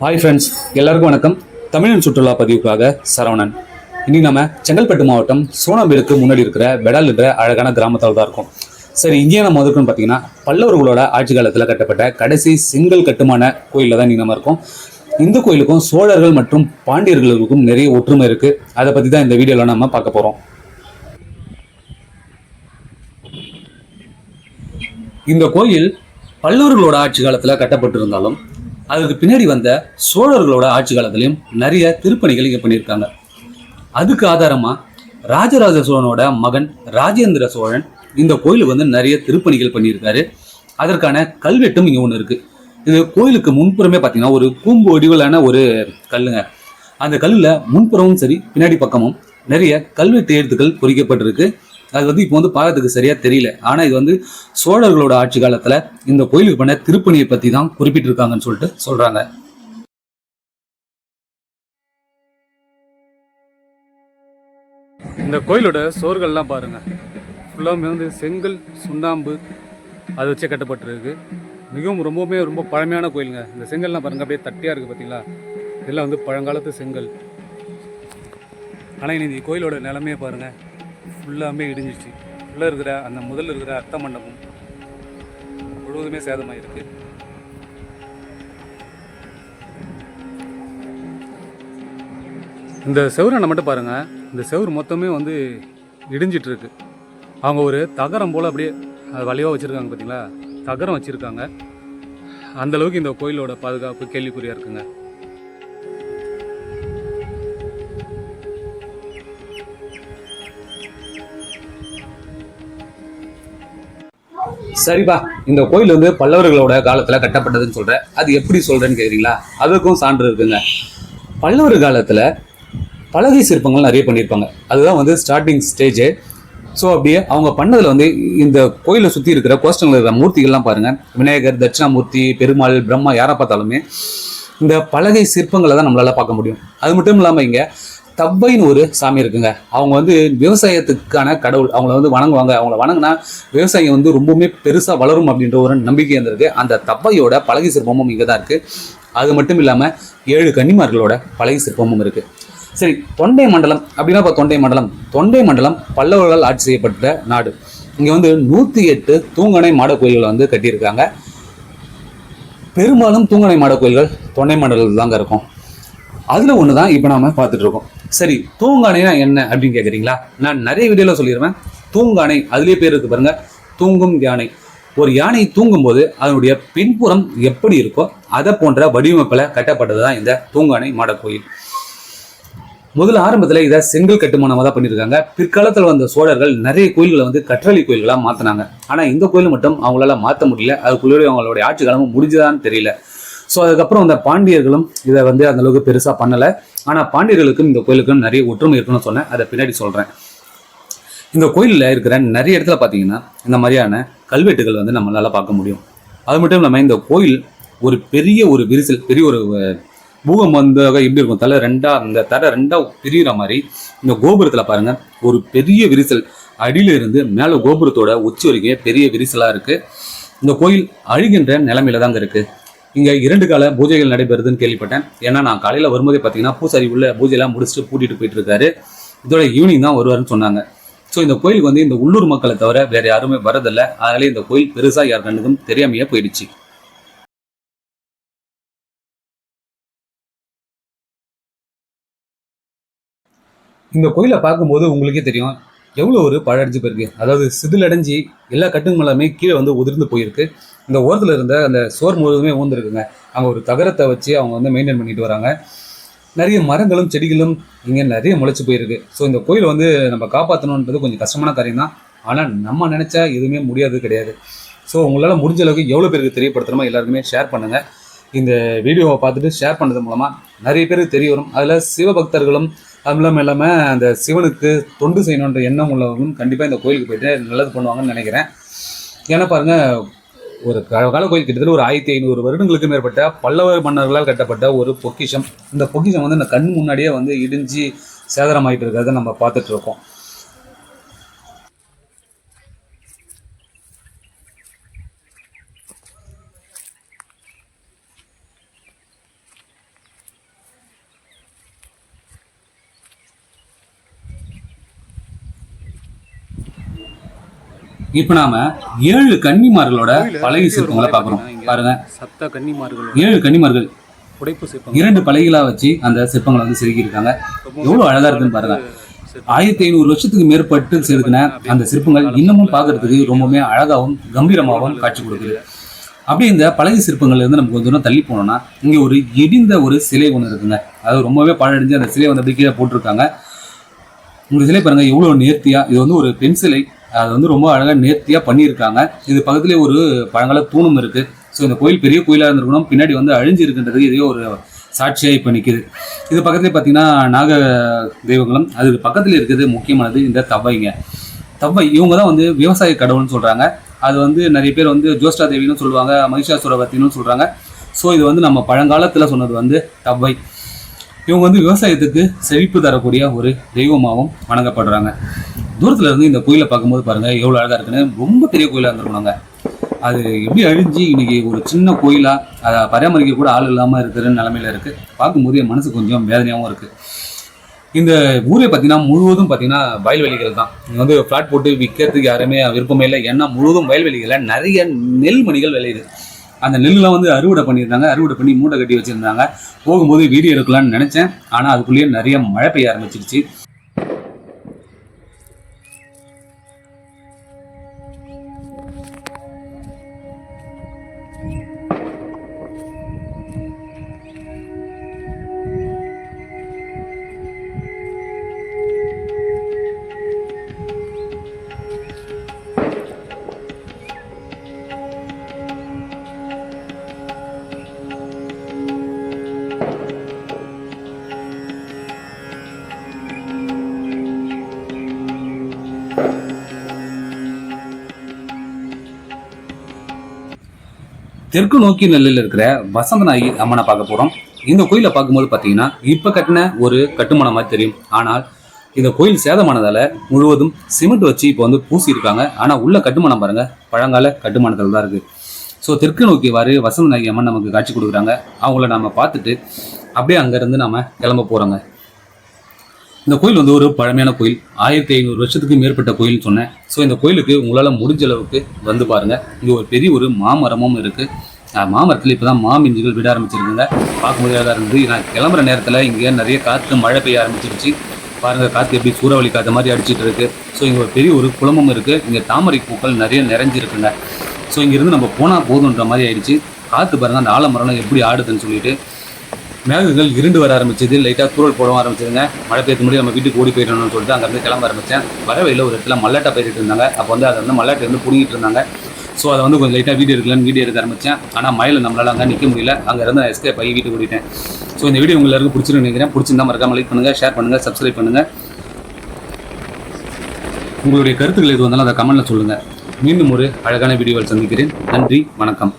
Hi friends எல்லாருக்கும் வணக்கம். தமிழன் சுற்றுலா பதிவுக்காக சரவணன். இன்னைக்கு நம்ம செங்கல்பட்டு மாவட்டம் சோனாம்பேடுக்கு முன்னாடி இருக்கிற வெடால் என்ற அழகான கிராமத்தில் தான் இருக்கும். சரி இங்கே நம்ம முதற்கொண்டு பார்த்தீங்கன்னா பல்லவர்களோட ஆட்சி காலத்தில் கட்டப்பட்ட கடைசி செங்கல் கட்டுமான கோயிலில் தான் இங்கே நம்ம இருக்கோம். இந்த கோயிலுக்கும் சோழர்கள் மற்றும் பாண்டியர்களுக்கும் நிறைய ஒற்றுமை இருக்குது அதை பற்றி தான் இந்த வீடியோவில் நம்ம பார்க்க போகிறோம் இந்த கோயில் பல்லவர்களோட ஆட்சி காலத்தில் கட்டப்பட்டிருந்தாலும் அதுக்கு பின்னாடி வந்த சோழர்களோட ஆட்சி காலத்திலையும் நிறைய திருப்பணிகள் இங்கே பண்ணியிருக்காங்க. அதுக்கு ஆதாரமாக ராஜராஜ சோழனோட மகன் ராஜேந்திர சோழன் இந்த கோயிலுக்கு வந்து நிறைய திருப்பணிகள் பண்ணியிருக்காரு. அதற்கான கல்வெட்டும் இங்கே ஒன்று இருக்குது இது கோயிலுக்கு முன்புறமே பார்த்தீங்கன்னா ஒரு கூம்பு வடிவிலான ஒரு கல்லுங்க. அந்த கல்லில் முன்புறமும் சரி பின்னாடி பக்கமும் நிறைய கல்வெட்டு எழுத்துக்கள் பொறிக்கப்பட்டிருக்கு. அது வந்து இப்போ வந்து பார்க்கறதுக்கு சரியா தெரியல. ஆனா இது வந்து சோழர்களோட ஆட்சி காலத்துல இந்த கோயிலுக்கு பண்ண திருப்பணியை பத்தி தான் குறிப்பிட்டிருக்காங்கன்னு சொல்லிட்டு சொல்றாங்க. இந்த கோயிலோட சோர்கள்லாம் பாருங்க. ஃபுல்லாக வந்து செங்கல் சுண்ணாம்பு அது வச்சே கட்டப்பட்டிருக்கு. மிகவும் ரொம்பவுமே ரொம்ப பழமையான கோயிலுங்க. இந்த செங்கல்லாம் பாருங்க அப்படியே தட்டியா இருக்கு பார்த்தீங்களா இதெல்லாம் வந்து பழங்காலத்து செங்கல். ஆனால் இந்த கோயிலோட நிலமையே பாருங்க. ஃபுல்லாமே இடிஞ்சிச்சு உள்ளே இருக்கிற அந்த முதல் இருக்கிற அர்த்த மண்டபம் முழுவதுமே சேதமாயிருக்கு. இந்த செவுரை மட்டும் பாருங்கள் இந்த செவரு மொத்தமே வந்து இடிஞ்சிட்ருக்கு. அவங்க ஒரு தகரம் போல் அப்படியே அது வலிவாக வச்சுருக்காங்க பார்த்தீங்களா தகரம் வச்சுருக்காங்க. அந்தளவுக்கு இந்த கோயிலோட பாதுகாப்பு கேள்விக்குறியாக இருக்குங்க. சரிப்பா இந்த கோயில் வந்து பல்லவர்களோட காலத்தில் கட்டப்பட்டதுன்னு சொல்கிறேன் அது எப்படி சொல்கிறேன்னு கேட்குறீங்களா அதுக்கும் சான்று இருக்குங்க. பல்லவர் காலத்தில் பலகை சிற்பங்கள் நிறைய பண்ணியிருப்பாங்க அதுதான் வந்து ஸ்டார்டிங் ஸ்டேஜ் ஸோ அப்படியே அவங்க பண்ணதில் வந்து இந்த கோயிலை சுற்றி இருக்கிற கோஷ்டங்கள் இருக்கிற மூர்த்திகள்லாம் பாருங்கள் விநாயகர் தட்சிணாமூர்த்தி பெருமாள் பிரம்மா யாரை பார்த்தாலுமே இந்த பலகை சிற்பங்களை தான் நம்மளால் பார்க்க முடியும். அது மட்டும் இல்லாமல் இங்கே தப்பைன்னு ஒரு சாமி இருக்குங்க. அவங்க வந்து விவசாயத்துக்கான கடவுள். அவங்கள வந்து வணங்குவாங்க. அவங்கள வணங்கினா விவசாயம் வந்து ரொம்பவுமே பெருசாக வளரும் அப்படின்ற ஒரு நம்பிக்கை இருந்திருக்கு. அந்த தப்பையோட பழகி சிற்பமும் இங்கே தான் இருக்குது அது மட்டும் இல்லாமல் ஏழு கன்னிமார்களோட பழகி சிற்பமும் இருக்குது சரி தொண்டை மண்டலம் அப்படின்னா இப்போ தொண்டை மண்டலம். தொண்டை மண்டலம் பல்லவர்கள் ஆட்சி செய்யப்பட்ட நாடு. இங்கே வந்து நூற்றி எட்டு தூங்கணை மாட கோயில்களை வந்து கட்டியிருக்காங்க. பெரும்பாலும் தூங்கணை மாட கோயில்கள் தொண்டை மண்டலத்தில் தாங்க இருக்கும். அதில் ஒன்று தான் இப்போ நாம் பார்த்துட்ருக்கோம் சரி தூங்கானைனா என்ன அப்படின்னு கேட்குறீங்களா நான் நிறைய வீடியோவில் சொல்லிடுவேன் தூங்கானை அதுலேயே பேர் இருக்கு பாருங்கள் தூங்கும் யானை. ஒரு யானை தூங்கும்போது அதனுடைய பின்புறம் எப்படி இருக்கோ அதை போன்ற வடிவமைப்பில் கட்டப்பட்டது தான் இந்த தூங்கானை மாடக்கோயில் கோயில். முதல்ல ஆரம்பத்தில் இதை செங்கல் கட்டுமானமாக தான் பண்ணியிருக்காங்க பிற்காலத்தில் வந்த சோழர்கள் நிறைய கோயில்களை வந்து கற்றளி கோயில்களாக மாற்றினாங்க ஆனால் இந்த கோயில் மட்டும் அவங்களால மாற்ற முடியல. அதுக்குள்ளே அவங்களுடைய ஆட்சி காலமும் முடிஞ்சதான்னு தெரியல. ஸோ அதுக்கப்புறம் அந்த பாண்டியர்களும் இதை வந்து அந்த அளவுக்கு பெருசாக பண்ணலை. ஆனால் பாண்டியர்களுக்கும் இந்த கோயிலுக்கும் நிறைய ஒற்றுமை இருக்குன்னு சொன்னேன். அதை பின்னாடி சொல்கிறேன் இந்த கோயிலில் இருக்கிற நிறைய இடத்துல பார்த்தீங்கன்னா இந்த மாதிரியான கல்வெட்டுகள் வந்து நம்மளால் பார்க்க முடியும். அது மட்டும் இல்லாமல் இந்த கோயில் ஒரு பெரிய ஒரு விரிசல் பெரிய ஒரு பூகம் வந்து எப்படி இருக்கும்? தலை ரெண்டா இந்த தரை ரெண்டா பிரிகிற மாதிரி இந்த கோபுரத்தில் பாருங்க. ஒரு பெரிய விரிசல். அடியில இருந்து மேலே கோபுரத்தோட உச்சி வரைக்கும் பெரிய விரிசலாக இருக்குது இந்த கோயில் அழுகின்ற நிலமையில தாங்க இருக்குது இங்க இரண்டு கால பூஜைகள் நடைபெறுதுன்னு கேள்விப்பட்டேன். ஏன்னா நான் காலையில வரும்போதே பார்த்தீங்கன்னா பூசாரி உள்ள பூஜையெல்லாம் முடிச்சுட்டு பூட்டிட்டு போயிட்டு இருக்காரு இதோட ஈவினிங் தான் வருவாருன்னு சொன்னாங்க. ஸோ இந்த கோயிலுக்கு வந்து இந்த உள்ளூர் மக்களை தவிர வேற யாருமே வரதில்லை. அதனால இந்த கோயில் பெருசா யார் கண்ணுக்கும் தெரியாமையே போயிடுச்சு. இந்த கோயிலை பார்க்கும்போது உங்களுக்கே தெரியும் எவ்வளோ ஒரு பழடிச்சு போயிருக்கு? அதாவது சிதிலடைஞ்சு எல்லா கட்டுங்க எல்லாமே கீழே வந்து உதிர்ந்து போயிருக்கு. இந்த ஓரத்தில் இருந்த அந்த சோர் முழுவதுமே ஊந்துருக்குங்க. அங்கே ஒரு தகரத்தை வச்சு அவங்க வந்து மெயின்டைன் பண்ணிட்டு வராங்க. நிறைய மரங்களும் செடிகளும் இங்கே நிறைய முளைச்சி போயிருக்கு. ஸோ இந்த கோயில் வந்து நம்ம காப்பாற்றணுன்றது கொஞ்சம் கஷ்டமான காரியம் தான் ஆனால் நம்ம நினச்சா எதுவுமே முடியாது கிடையாது. ஸோ உங்களால் முடிஞ்ச அளவுக்கு எவ்வளோ பேருக்கு தெரியப்படுத்துகிறோமோ எல்லாருக்குமே ஷேர் பண்ணுங்கள் இந்த வீடியோவை பார்த்துட்டு ஷேர் பண்ணது மூலமாக நிறைய பேருக்கு தெரிய வரும். அதில் சிவபக்தர்களும் அது இல்லாமல் இல்லாமல் அந்த சிவனுக்கு தொண்டு செய்யணுன்ற எண்ணம் உள்ளவங்களும் கண்டிப்பாக இந்த கோயிலுக்கு போயிட்டு நல்லது பண்ணுவாங்கன்னு நினைக்கிறேன். ஏன்னா பாருங்கள் ஒரு கால கோயில் கிட்டத்தட்ட ஒரு ஆயிரத்தி ஐநூறு வருடங்களுக்கு மேற்பட்ட பல்லவ மன்னர்களால் கட்டப்பட்ட ஒரு பொக்கிஷம். இந்த பொக்கிஷம் வந்து இந்த கண் முன்னாடியே வந்து இடிஞ்சு சேதாரமாயிட்டு இருக்கிறத நம்ம பார்த்துட்ருக்கோம் இப்போ நாம ஏழு கன்னிமார்களோட பழகி சிற்பங்களை பார்க்குறோம். பாருங்க. சப்த கன்னிமார்கள் ஏழு கன்னிமார்கள். சிற்பம் இரண்டு பலகைகளா வச்சு அந்த சிற்பங்களை வந்து செதுக்கியிருக்காங்க எவ்வளவு அழகா இருக்குன்னு பாருங்க. ஆயிரத்தி ஐநூறு வருஷத்துக்கு மேற்பட்டு செதுக்கின அந்த சிற்பங்கள் இன்னமும் பார்க்கறதுக்கு ரொம்பவுமே அழகாவும் கம்பீரமாகவும் காட்சி கொடுக்குது. அப்படி இந்த பழகி சிற்பங்கள்ல இருந்து நமக்கு கொஞ்சம் தூரம் தள்ளி போனோம்னா இங்க ஒரு இடிந்த ஒரு சிலை ஒன்று இருக்குங்க. அது ரொம்பவே பழடைஞ்சு அந்த சிலை வந்து அப்படியே கீழே போட்டிருக்காங்க. இந்த சிலை பாருங்க எவ்வளவு நேர்த்தியா இது வந்து ஒரு பெண் சிலை அது வந்து ரொம்ப அழகாக நேர்த்தியாக பண்ணியிருக்காங்க. இது பக்கத்துலேயே ஒரு பழங்கால தூணும் இருக்குது ஸோ இந்த கோயில் பெரிய கோயிலாக இருந்திருக்கணும். பின்னாடி வந்து அழிஞ்சு இருக்குன்றதுக்கு இதே ஒரு சாட்சியாக இப்போ நிற்கிது இது பக்கத்துலேயே பார்த்தீங்கன்னா நாக தெய்வங்களும் அதுக்கு பக்கத்தில் இருக்குது முக்கியமானது இந்த தவைங்க தவ்வை இவங்க தான் வந்து விவசாய கடவுள்னு சொல்கிறாங்க அது வந்து நிறைய பேர் வந்து ஜோஷ்டா தேவின்னு சொல்லுவாங்க மகிஷாசுரவர்த்தின்னு சொல்கிறாங்க ஸோ இது வந்து நம்ம பழங்காலத்தில் சொன்னது வந்து தவ்வை. இவங்க வந்து விவசாயத்துக்கு செழிப்பு தரக்கூடிய ஒரு தெய்வமாகவும் வணங்கப்படுறாங்க. தூரத்துல இருந்து இந்த கோயிலை பார்க்கும்போது பாருங்க எவ்வளவு அழகா இருக்குன்னு. ரொம்ப பெரிய கோயிலா இருந்திருக்கணுங்க. அது எப்படி அழிஞ்சு இன்னைக்கு ஒரு சின்ன கோயிலா அதை பராமரிக்க கூட ஆள் இல்லாம இருக்கிற நிலைமையில இருக்கு. பார்க்கும்போது என் மனசு கொஞ்சம் வேதனையாகவும் இருக்கு. இந்த ஊரே பார்த்தீங்கன்னா முழுவதும் பார்த்தீங்கன்னா வயல்வெளிகள் தான். இங்கே வந்து ஃப்ளாட் போட்டு விற்கிறதுக்கு யாருமே விருப்பமே இல்லை. ஏன்னா முழுவதும் வயல்வெளிகளில் நிறைய நெல்மணிகள் விளையுது. அந்த நெல்லாம் வந்து அறுவடை பண்ணியிருந்தாங்க. அறுவடை பண்ணி மூட்டை கட்டி வச்சுருந்தாங்க. போகும்போது வீடியோ எடுக்கலாம்னு நினச்சேன். ஆனால் அதுக்குள்ளேயே நிறைய மழை பெய்ய ஆரம்பிச்சிருச்சு. தெற்கு நோக்கி நெல்லில் இருக்கிற வசந்தநாயகி அம்மனை பார்க்க போகிறோம் இந்த கோயிலை பார்க்கும்போது பார்த்தீங்கன்னா இப்போ கட்டின ஒரு கட்டுமானம் மாதிரி தெரியும். ஆனால் இந்த கோயில் சேதமானதால் முழுவதும் சிமெண்ட் வச்சு இப்போ வந்து பூசியிருக்காங்க. ஆனால் உள்ள கட்டுமானம் பாருங்க பழங்கால கட்டுமானத்தில் தான் இருக்குது ஸோ தெற்கு நோக்கி வாரு வசந்தநாயகி அம்மன் நமக்கு காட்சி கொடுக்குறாங்க. அவங்கள நம்ம பார்த்துட்டு அப்படியே அங்கேருந்து நம்ம கிளம்ப போகிறோங்க இந்த கோயில் வந்து ஒரு பழமையான கோயில். ஆயிரத்தி ஐநூறு வருஷத்துக்கு மேற்பட்ட கோயில்னு சொன்னேன். ஸோ இந்த கோயிலுக்கு உங்களால் முடிஞ்ச அளவுக்கு வந்து பாருங்கள் இங்கே ஒரு பெரிய ஒரு மாமரமும் இருக்குது மாமரத்தில் இப்போ தான் மாமிஞ்சுகள் விட ஆரம்பிச்சிருக்குங்க. பார்க்க முடியாத இருந்தது. நான் கிளம்புற நேரத்தில் இங்கே நிறைய காற்று மழை பெய்ய ஆரம்பிச்சிருச்சு. பாருங்கள் காற்று எப்படி சூறாவளி காற்று மாதிரி அடிச்சிட்டு இருக்கு. ஸோ இங்கே ஒரு பெரிய ஒரு குளமும் இருக்குது இங்கே தாமரை பூக்கள் நிறைய நிறைஞ்சிருக்குங்க. ஸோ இங்கேருந்து நம்ம போனால் போதுன்ற மாதிரி ஆயிடுச்சு. காற்று பாருங்கள் அந்த ஆலமரம்லாம் எப்படி ஆடுதுன்னு சொல்லிட்டு மேகங்கள் இருண்டு வர ஆரம்பிச்சது லைட்டாக தூரல் போட ஆரம்பிச்சதுங்க. மழை பெய்ய முடியும் நம்ம வீட்டுக்கு ஓடி போயிடணும்னு சொல்லிட்டு அங்கேருந்து கிளம்ப ஆரம்பித்தேன் வர வழியில் ஒரு இடத்துல மல்லாட்டை பயிரிட்டு இருந்தாங்க. அப்போ வந்து அதை வந்து மல்லாட்டை வந்து பிடிங்கிட்டு இருந்தாங்க. ஸோ அதை வந்து கொஞ்சம் லைட்டாக வீடியோ எடுக்கலான்னு வீடியோ எடுக்க ஆரம்பித்தேன் ஆனால் மயில் நம்மளால் அங்கே நிற்க முடியல. அங்கே இருந்து நான் எஸ்கேப் ஆகி வீட்டுக்கு ஓடிட்டேன். ஸோ இந்த வீடியோ உங்களுக்கு எல்லாருக்கும் பிடிச்சிருந்து நினைக்கிறேன். பிடிச்சிருந்தா மறக்காம லைக் பண்ணுங்கள் ஷேர் பண்ணுங்கள் சப்ஸ்கிரைப் பண்ணுங்கள் உங்களுடைய கருத்துக்கள் எது வந்தாலும் அதை கமெண்ட்டில் சொல்லுங்கள் மீண்டும் ஒரு அழகான வீடியோவில் சந்திக்கிறேன். நன்றி வணக்கம்.